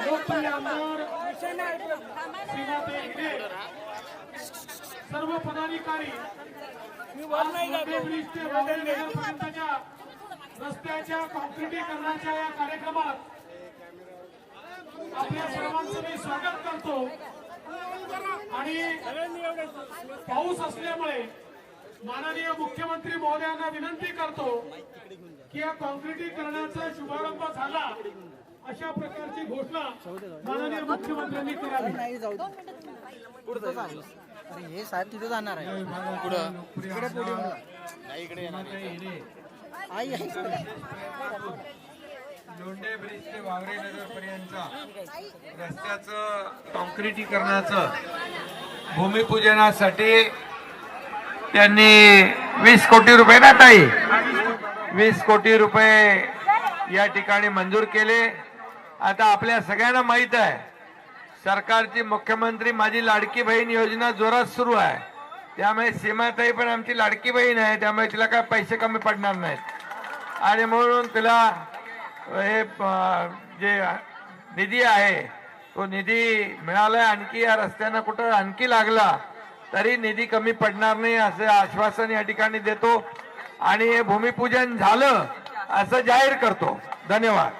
लोकप्रिय आमदार हिरे सर्व पदाधिकारी रस्त्याच्या कॉन्क्रिटीकरणाच्या या कार्यक्रमात आपल्या सर्वांचं मी स्वागत करतो आणि पाऊस असल्यामुळे माननीय मुख्यमंत्री महोदयांना विनंती करतो की या कॉन्क्रिटीकरणाचा शुभारंभ झाला अशा प्रकारची घोषणा माननीय मुख्यमंत्र्यांनी करावी. अरे हे साहेब तिथे जाणार आहे. इकडे पुढे मला. आई आई लोंढे ब्रिज ते वावरे नगर पर्यंतचा रस्त्याचं कॉन्क्रिटीकरणाचं भूमिपूजनासाठी त्यांनी वीस कोटी रुपये ना ताई? वीस कोटी रुपये या ठिकाणी मंजूर केले. आता आपल्या सगळ्यांना माहीत आहे सरकारची मुख्यमंत्री माझी लाडकी बहीण योजना जोरात सुरू आहे. त्यामुळे सीमाताई पण आमची लाडकी बहीण आहे त्यामुळे तिला काय पैसे कमी पडणार नाहीत. आणि म्हणून तिला हे जे निधी आहे तो निधी मिळाला आणखी या रस्त्यांना कुठं आणखी लागला तरी निधी कमी पडणार नाही असं आश्वासन या ठिकाणी देतो. आणि हे भूमिपूजन झालं असं जाहीर करतो. धन्यवाद.